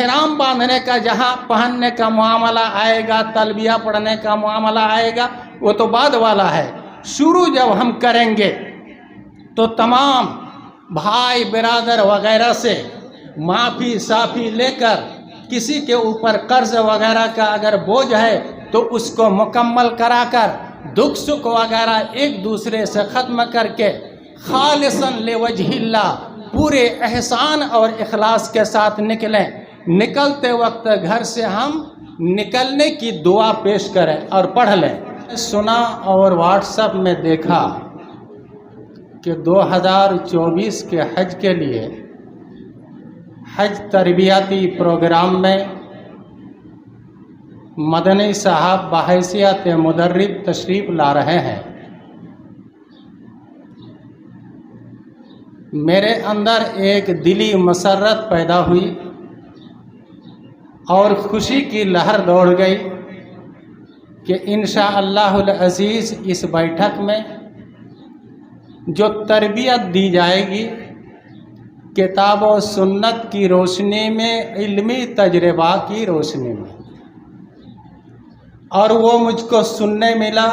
احرام باندھنے کا، جہاں پہننے کا معاملہ آئے گا، تلبیہ پڑھنے کا معاملہ آئے گا، وہ تو بعد والا ہے۔ شروع جب ہم کریں گے تو تمام بھائی، برادر وغیرہ سے معافی، صافی لے کر کسی کے اوپر قرض وغیرہ کا اگر بوجھ ہے تو اس کو مکمل کرا کر، دکھ، سکھ وغیرہ ایک دوسرے سے ختم کر کے خالصاً لوجہ اللہ، پورے احسان اور اخلاص کے ساتھ نکلیں۔ نکلتے وقت گھر سے ہم نکلنے کی دعا پیش کریں اور پڑھ لیں۔ سنا اور واٹس ایپ میں دیکھا کہ دو ہزار چوبیس کے حج کے لیے حج تربیتی پروگرام میں مدنی صاحب بحیثیت مدرب تشریف لا رہے ہیں۔ میرے اندر ایک دلی مسرت پیدا ہوئی۔ اور خوشی کی لہر دوڑ گئی کہ انشاء اللہ العزیز اس بیٹھک میں جو تربیت دی جائے گی، کتاب و سنت کی روشنی میں، علمی تجربہ کی روشنی میں۔ اور وہ مجھ کو سننے ملا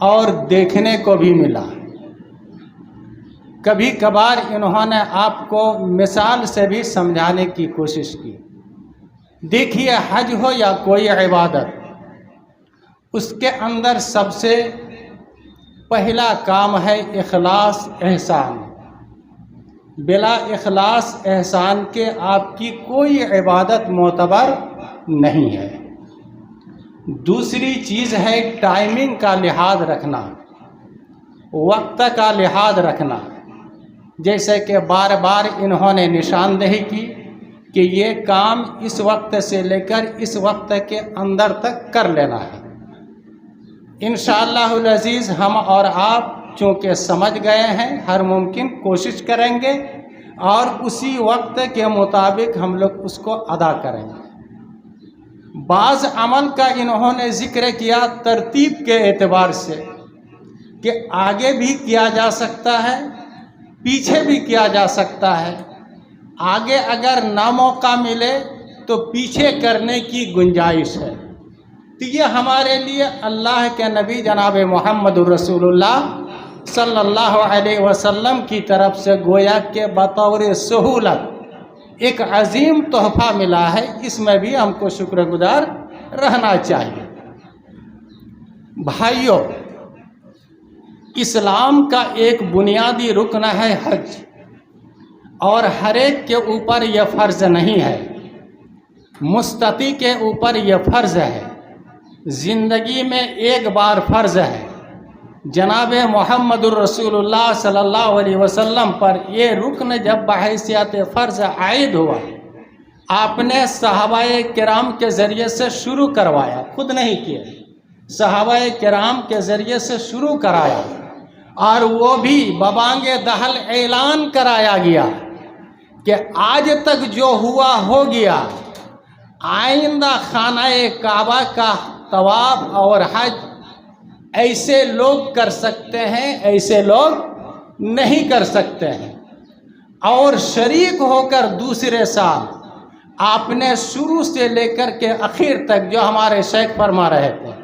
اور دیکھنے کو بھی ملا۔ کبھی کبھار انہوں نے آپ کو مثال سے بھی سمجھانے کی کوشش کی۔ دیکھیے حج ہو یا کوئی عبادت، اس کے اندر سب سے پہلا کام ہے اخلاص، احسان۔ بلا اخلاص، احسان کے آپ کی کوئی عبادت معتبر نہیں ہے۔ دوسری چیز ہے ٹائمنگ کا لحاظ رکھنا، وقت کا لحاظ رکھنا۔ جیسے کہ بار بار انہوں نے نشاندہی کی کہ یہ کام اس وقت سے لے کر اس وقت کے اندر تک کر لینا ہے۔ انشاءاللہ العزیز، ہم اور آپ چونکہ سمجھ گئے ہیں، ہر ممکن کوشش کریں گے اور اسی وقت کے مطابق ہم لوگ اس کو ادا کریں گے۔ بعض عمل کا انہوں نے ذکر کیا ترتیب کے اعتبار سے کہ آگے بھی کیا جا سکتا ہے۔ پیچھے بھی کیا جا سکتا ہے۔ آگے اگر نہ موقع ملے تو پیچھے کرنے کی گنجائش ہے۔ تو یہ ہمارے لیے اللہ کے نبی جناب محمد الرسول اللہ صلی اللہ علیہ وسلم کی طرف سے گویا کے بطور سہولت ایک عظیم تحفہ ملا ہے۔ اس میں بھی ہم کو شکر گزار رہنا چاہیے۔ بھائیوں اسلام کا ایک بنیادی رکن ہے حج۔ اور ہر ایک کے اوپر یہ فرض نہیں ہے۔ مستطی کے اوپر یہ فرض ہے۔ زندگی میں ایک بار فرض ہے۔ جناب محمد الرسول اللہ صلی اللہ علیہ وسلم پر یہ رکن جب بحیثیت فرض عائد ہوا، آپ نے صحابہ کرام کے ذریعے سے شروع کروایا، خود نہیں کیا صحابہ کرام کے ذریعے سے شروع کرایا۔ اور وہ بھی ببانگ دہل اعلان کرایا گیا کہ آج تک جو ہوا ہو گیا، آئندہ خانہ کعبہ کا طواف اور حج ایسے لوگ کر سکتے ہیں، ایسے لوگ نہیں کر سکتے ہیں۔ اور شریک ہو کر دوسرے سال آپ نے شروع سے لے کر کے اخیر تک جو ہمارے شیخ فرما رہے تھے۔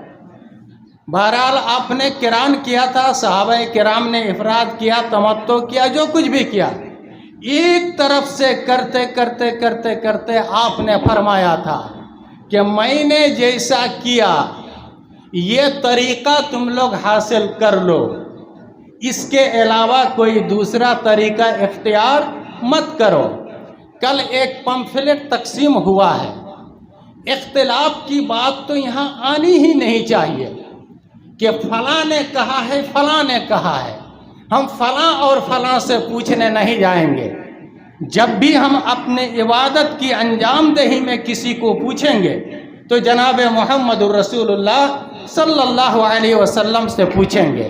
بہرحال آپ نے کران کیا تھا، صحابہ کرام نے افراد کیا تمتو کیا، جو کچھ بھی کیا۔ ایک طرف سے کرتے کرتے کرتے کرتے آپ نے فرمایا تھا کہ میں نے جیسا کیا، یہ طریقہ تم لوگ حاصل کر لو۔ اس کے علاوہ کوئی دوسرا طریقہ اختیار مت کرو۔ کل ایک پمفلٹ تقسیم ہوا ہے۔ اختلاف کی بات تو یہاں آنی ہی نہیں چاہیے۔ کہ فلاں نے کہا ہے، فلاں نے کہا ہے۔ ہم فلاں اور فلاں سے پوچھنے نہیں جائیں گے۔ جب بھی ہم اپنے عبادت کی انجام دہی میں کسی کو پوچھیں گے، تو جناب محمد الرسول اللہ صلی اللہ علیہ وسلم سے پوچھیں گے۔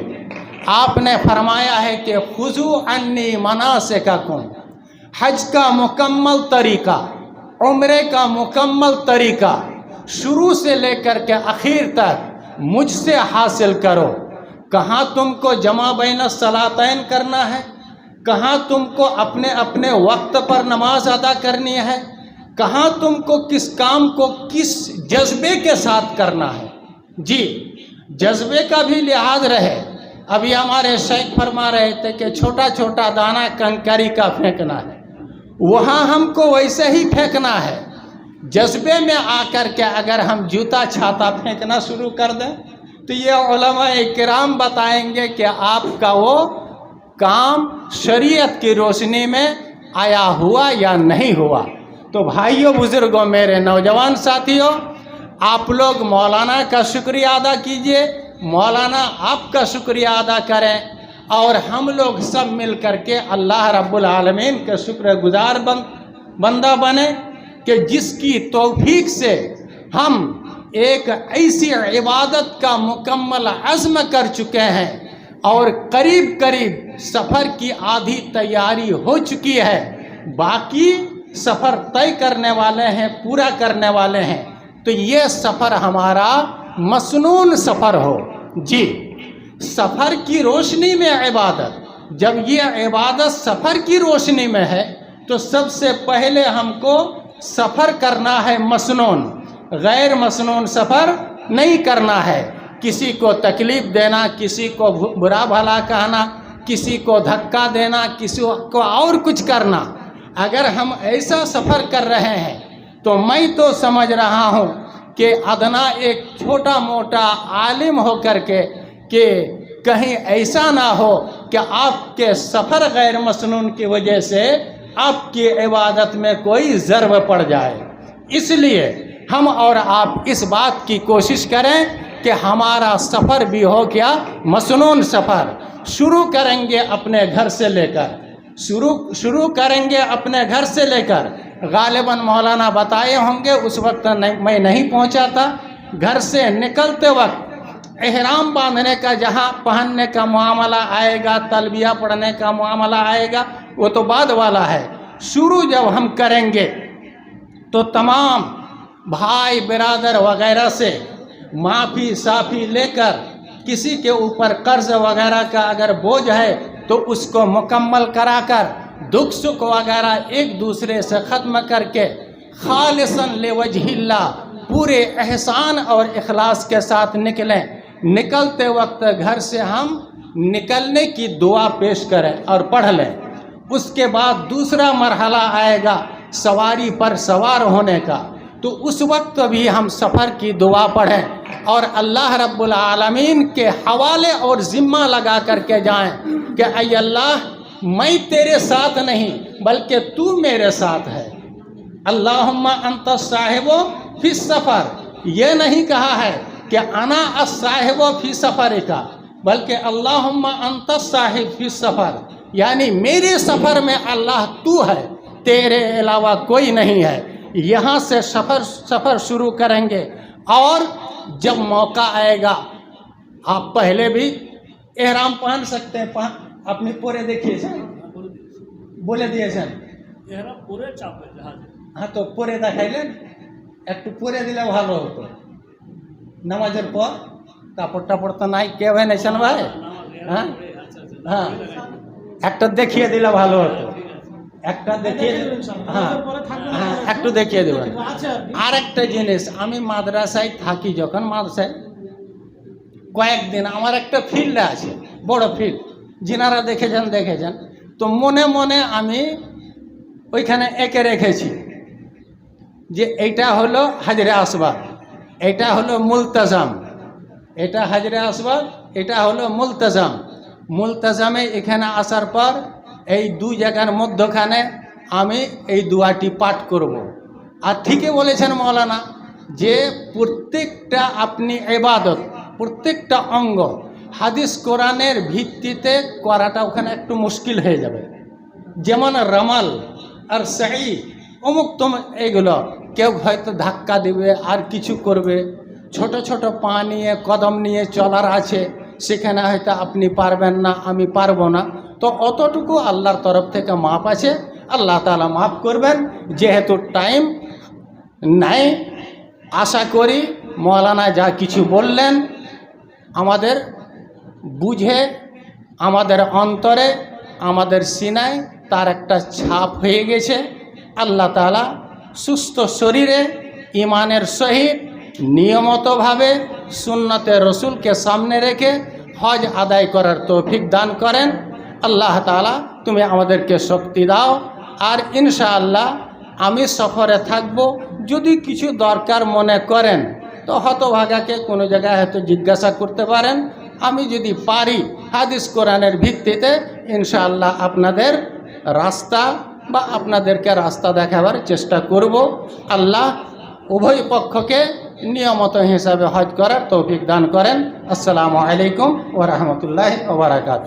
آپ نے فرمایا ہے کہ خضو انی مناسب کا حج کا مکمل طریقہ، عمرے کا مکمل طریقہ، شروع سے لے کر کے اخیر تک مجھ سے حاصل کرو۔ کہاں تم کو جمع بین الصلاطین کرنا ہے؟ کہاں تم کو اپنے اپنے وقت پر نماز ادا کرنی ہے؟ کہاں تم کو کس کام کو کس جذبے کے ساتھ کرنا ہے؟ جی جذبے کا بھی لحاظ رہے۔ ابھی ہمارے شیخ فرما رہے تھے کہ چھوٹا چھوٹا دانہ کنکری کا پھینکنا ہے۔ وہاں ہم کو ویسے ہی پھینکنا ہے۔ جذبے میں آ کر کے اگر ہم جوتا چھاتا پھینکنا شروع کر دیں، تو یہ علماء کرام بتائیں گے کہ آپ کا وہ کام شریعت کی روشنی میں آیا ہوا یا نہیں ہوا۔ تو بھائیوں بزرگوں میرے نوجوان ساتھیوں آپ لوگ مولانا کا شکریہ ادا کیجیے۔ مولانا، آپ کا شکریہ ادا کریں۔ اور ہم لوگ سب مل کر کے اللہ رب العالمین کے شکر گزار بن بندہ بنے کہ جس کی توفیق سے ہم ایک ایسی عبادت کا مکمل عزم کر چکے ہیں اور قریب قریب سفر کی آدھی تیاری ہو چکی ہے، باقی سفر طے کرنے والے ہیں، پورا کرنے والے ہیں۔ تو یہ سفر ہمارا مسنون سفر ہو۔ جی سفر کی روشنی میں عبادت۔ جب یہ عبادت سفر کی روشنی میں ہے، تو سب سے پہلے ہم کو سفر کرنا ہے مسنون غیر مسنون سفر نہیں کرنا ہے۔ کسی کو تکلیف دینا، کسی کو برا بھلا کہنا، کسی کو دھکا دینا، کسی کو اور کچھ کرنا۔ اگر ہم ایسا سفر کر رہے ہیں، تو میں تو سمجھ رہا ہوں کہ ادنا ایک چھوٹا موٹا عالم ہو کر کے، کہ کہیں ایسا نہ ہو کہ آپ کے سفر غیر مسنون کی وجہ سے آپ کی عبادت میں کوئی ضرب پڑ جائے۔ اس لیے ہم اور آپ اس بات کی کوشش کریں کہ ہمارا سفر بھی ہو کیا مسنون سفر۔ شروع کریں گے اپنے گھر سے لے کر۔ شروع شروع کریں گے اپنے گھر سے لے کر۔ غالباً مولانا بتائے ہوں گے، اس وقت میں نہیں پہنچا تھا۔ گھر سے نکلتے وقت احرام باندھنے کا، جہاں پہننے کا معاملہ آئے گا، تلبیہ پڑھنے کا معاملہ آئے گا وہ تو بعد والا ہے۔ شروع جب ہم کریں گے تو تمام بھائی برادر وغیرہ سے معافی صافی لے کر کسی کے اوپر قرض وغیرہ کا اگر بوجھ ہے تو اس کو مکمل کرا کر دکھ سکھ وغیرہ ایک دوسرے سے ختم کر کے خالصاً لوجہ اللہ پورے احسان اور اخلاص کے ساتھ نکلیں۔ نکلتے وقت گھر سے ہم نکلنے کی دعا پیش کریں اور پڑھ لیں۔ اس کے بعد دوسرا مرحلہ آئے گا سواری پر سوار ہونے کا۔ تو اس وقت بھی ہم سفر کی دعا پڑھیں اور اللہ رب العالمین کے حوالے اور ذمہ لگا کر کے جائیں کہ اے اللہ، میں تیرے ساتھ نہیں بلکہ تو میرے ساتھ ہے۔ اللہم انت صاحب و فی سفر یہ نہیں کہا ہے کہ انا الصاحب فی سفر کا بلکہ اللہم انت صاحب فی سفر یعنی میرے سفر میں اللہ تو ہے تیرے علاوہ کوئی نہیں ہے یہاں سے سفر سفر شروع کریں گے اور جب موقع آئے گا آپ پہلے بھی احرام پہن سکتے ہیں پہن اپنی پورے دیکھیے سر বলে দিয়েছেন এরা পরে চাপে জাহাজে হ্যাঁ তো পরে দেখাইলেন একটু পরে দিলে ভালো হতো নামাজের পর কাপড় টাপড় তো নাই কে এনেছেন ভাই হ্যাঁ আচ্ছা আচ্ছা হ্যাঁ একটা দেখিয়ে দিলে ভালো হতো। একটা দেখিয়ে হ্যাঁ হ্যাঁ একটু দেখিয়ে দেবেন আর একটা জিনিস আমি মাদ্রাসায় থাকি যখন মাদ্রাসায় কয়েকদিন আমার একটা ফিল্ড আছে বড় ফিল্ড। যিনারা দেখেছেন দেখেছেন। তো মনে মনে আমি ওইখানে এঁকে রেখেছি যে এইটা হলো হাজরে আসবাব এটা হলো মুলতাজাম এটা হাজরে আসবাব এটা হলো মুলতাজাম। মুলতাজামে এখানে আসার পর এই দুই জায়গার মধ্যখানে আমি এই দুয়াটি পাঠ করব। আর ঠিকই বলেছেন মৌলানা যে প্রত্যেকটা আপনি এবাদত প্রত্যেকটা অঙ্গ হাদিস কোরআনের ভিত্তিতে করাটা ওখানে একটু মুশকিল হয়ে যাবে। যেমন রামাল আর সাই অমুক তম এইগুলো কেউ হয়তো ধাক্কা দেবে, আর কিছু করবে। ছোট ছোট পা নিয়ে, কদম নিয়ে চলার আছে। সেখানে হয়তো আপনি পারবেন না, আমি পারব না। তো অতটুকু আল্লাহর তরফ থেকে মাপ আছে। আল্লাহ তালা মাফ করবেন। যেহেতু টাইম নাই, আশা করি মৌলানা যা কিছু বললেন আমাদের বুঝে, আমাদের অন্তরে, আমাদের সিনায় তার একটা ছাপ হয়ে গেছে। আল্লাহ তালা সুস্থ শরীরে ইমানের সহিত নিয়মতভাবে সুন্নতে রসুলকে সামনে রেখে হজ আদায় করার তৌফিক দান করেন। আল্লাহ তালা তুমি আমাদেরকে শক্তি দাও। আর ইনশাআল্লাহ, আমি সফরে থাকব যদি কিছু দরকার মনে করেন, তো হতভাগাকে কোনো জায়গায় হয়তো জিজ্ঞাসা করতে পারেন। আমি যদি পারি হাদিস কোরআনের ভিত্তিতে, ইনশাআল্লাহ আপনাদের রাস্তা বা আপনাদেরকে রাস্তা দেখাবার চেষ্টা করব। আল্লাহ উভয় পক্ষকে নিয়মত হিসাবে হজ করার তৌফিক দান করেন আসসালামু আলাইকুম ও রহমতুল্লাহ ওবরাকাত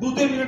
দু তিন মিনিট